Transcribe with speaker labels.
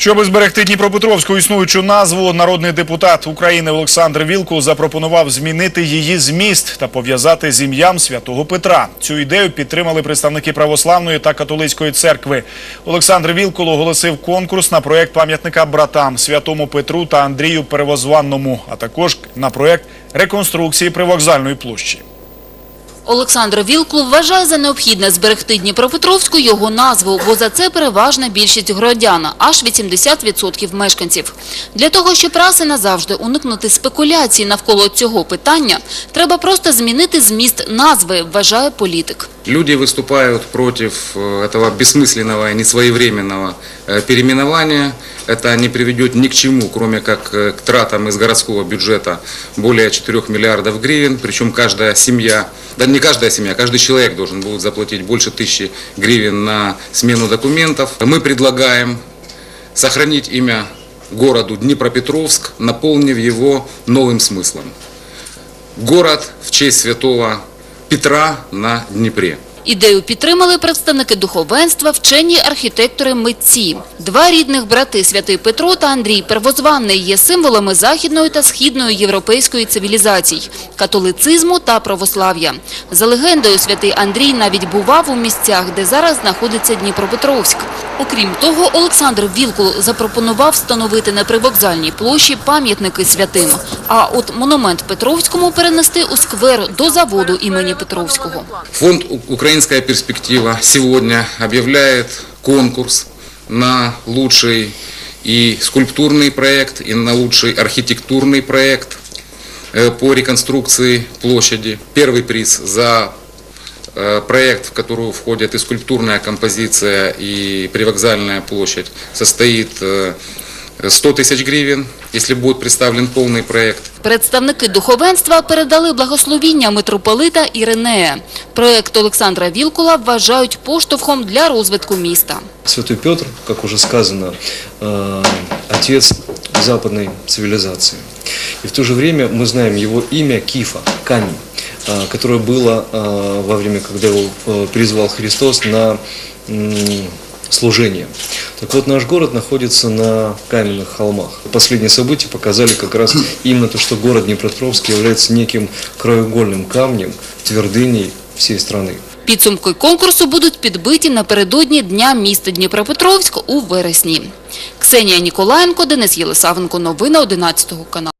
Speaker 1: Щоб зберегти Дніпропетровську існуючу назву, народний депутат України Олександр Вілкул запропонував змінити її зміст та пов'язати з ім'ям святого Петра. Цю ідею підтримали представники православної та католицької церкви. Олександр Вілкул оголосив конкурс на проєкт пам'ятника братам святому Петру та Андрію Перевозванному, а також на проєкт реконструкції привокзальної площі.
Speaker 2: Олександр Вілкул вважає за необхідне зберегти Дніпропетровську його назву, бо за це переважна більшість городян, аж 80% мешканців. Для того, щоб раз і назавжди уникнути спекуляцій навколо цього питання, треба просто змінити зміст назви, вважає політик.
Speaker 3: Люди выступают против э, этого бессмысленного и несвоевременного э, переименования. Это не приведет ни к чему, кроме как э, к тратам из городского бюджета более 4 миллиардов гривен. Причем каждая семья, да не каждая семья, каждый человек должен будет заплатить больше тысячи гривен на смену документов. Мы предлагаем сохранить имя городу Днепропетровск, наполнив его новым смыслом. Город в честь святого Петра на Днепре.
Speaker 2: Ідею підтримали представники духовенства, вчені архітектори, митці. Два рідних брати – святий Петро та Андрій Первозванний – є символами західної та східної європейської цивілізацій, католицизму та православ'я. За легендою, святий Андрій навіть бував у місцях, де зараз знаходиться Дніпропетровськ. Окрім того, Олександр Вілкул запропонував встановити на привокзальній площі пам'ятники святим, а от монумент Петровському перенести у сквер до заводу імені Петровського.
Speaker 3: Фонд «У- «Украинская перспектива» сегодня объявляет конкурс на лучший и скульптурный проект, и на лучший архитектурный проект э, по реконструкции площади. Первый приз за э, проект, в который входит и скульптурная композиция, и привокзальная площадь, состоит э, 100 тысяч гривен, если будет представлен полный проект.
Speaker 2: Представники духовенства передали благословіння митрополита Іринея. Проект Олександра Вілкула вважають поштовхом для розвитку міста.
Speaker 4: Святой Петр, как уже сказано, э, отец западной цивилизации. И в то же время мы знаем его имя Кифа, камень, э, которое было э, во время, когда его э, призвал Христос на м, служение. Так вот, наш город находится на каменных холмах. Последние события показали как раз именно то, что город Днепропетровск является неким краеугольным камнем, твердыней всей страны.
Speaker 2: Підсумки конкурсу будуть підбиті напередодні Дня міста Дніпропетровськ у вересні. Ксенія Ніколаєнко, Денис Єлисавенко. Новини 11 каналу.